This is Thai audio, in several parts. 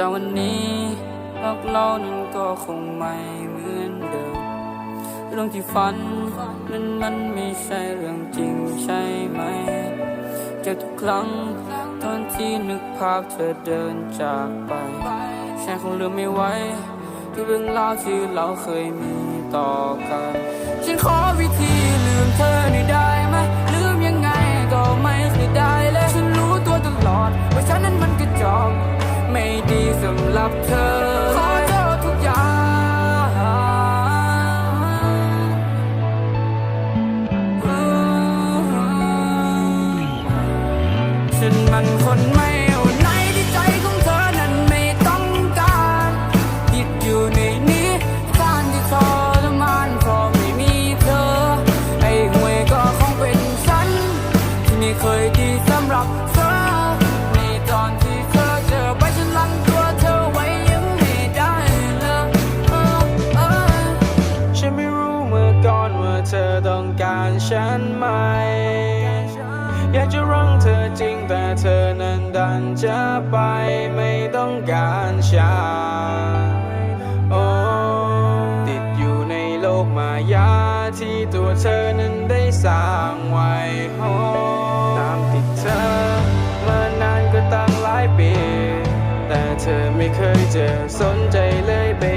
จากวันนี้รักเรานั้นก็คงไม่เหมือนเดิม เรื่องที่ฝันนั้นมันไม่ใช่เรื่องจริงใช่ไหมเจ็บทุกครั้งตอนที่นึกภาพเธอเดินจากไปฉันคงลืมไม่ไหวทุกเรื่องราวที่เราเคยมีต่อกัน กับเธอ ขอโทษทุกอย่างฉันมันคนไม่ เธอต้องการฉันไหม อยากจะรังเธอจริงแต่เธอนั้นดันจะไปไม่ต้องการฉันโอ้ติดอยู่ในโลกมายาที่ตัวเธอนั้นได้สร้างไว้โอ้ตามติดเธอมานานก็ตั้งหลายปี แต่เธอไม่เคยเจะสนใจเลยไป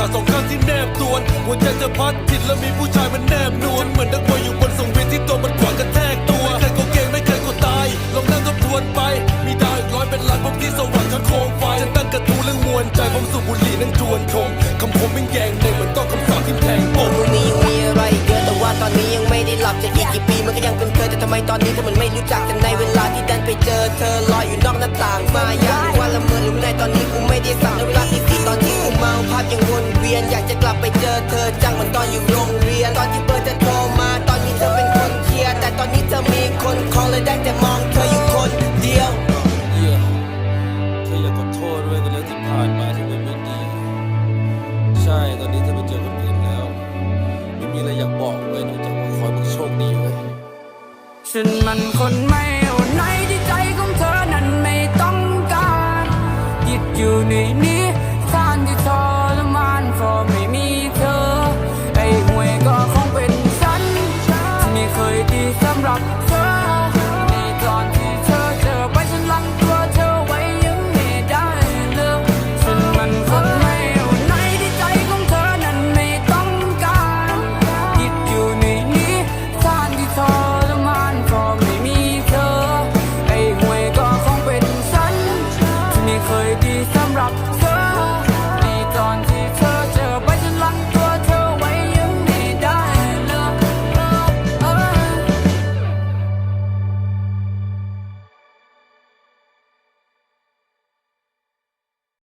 ขาสองข้างที่แนบตัวนหัวใจจะพัดผิดแล้วมีผู้ชายมันแนบนวลเหมือนนักมวยอยู่บนสังเวียนที่ตัวมันขวางกระแทกตัวไม่เคยก็เก่งไม่เคยก็ตายลองนั่งทบทวนไป มีดาวอีกร้อยเป็นล้านพวกที่สว่างทั้งโคมไฟฉันตั้งกระทู้เรื่องมวลใจผมสูบบุหรี่นั่งจวนคงคำผมเป็นแยงในเหมือนต้องคำสาปที่แทงอกพรุ่งนี้ยังมีอะไรอีกเยอะแต่ว่าตอนนี้ยังไม่ได้หลับจะอีกกี่ปีมันก็ยังเป็นเคยแต่ทำไมตอนนี้เธอมันไม่รู้จักกันในเวลาที่ดันไปเจอเธอลอยอยู่นอกหน้าต่างมายังว่าละเมอหรือในตอนนี้กูไม่ได้สั่งเวลาที่สี่ตอนที่กูเมาภาพยังวน เวียน อยากจะกลับไปเจอเธอจังเหมือนตอนอยู่โรงเรียน ตอนที่เบอร์จะโทรมา ตอนนี้เธอเป็นคนเคลียร์แต่ตอนนี้เธอมีคนคอเลยได้แต่มองเธออยู่คนเดียวเยี่ยเธออยากขอโทษด้วยกับเรื่องที่ผ่านมาที่มันไม่ดี ใช่ตอนนี้เธอไปเจอคนอื่นแล้ว ไม่มีอะไรอยากบอกเลยนอกจากว่าขอให้มึงโชคดีเว้ยฉันมันคนไม่เอาไหนที่ใจของเธอนั้นไม่ต้องการติดอยู่ในนี้ rock.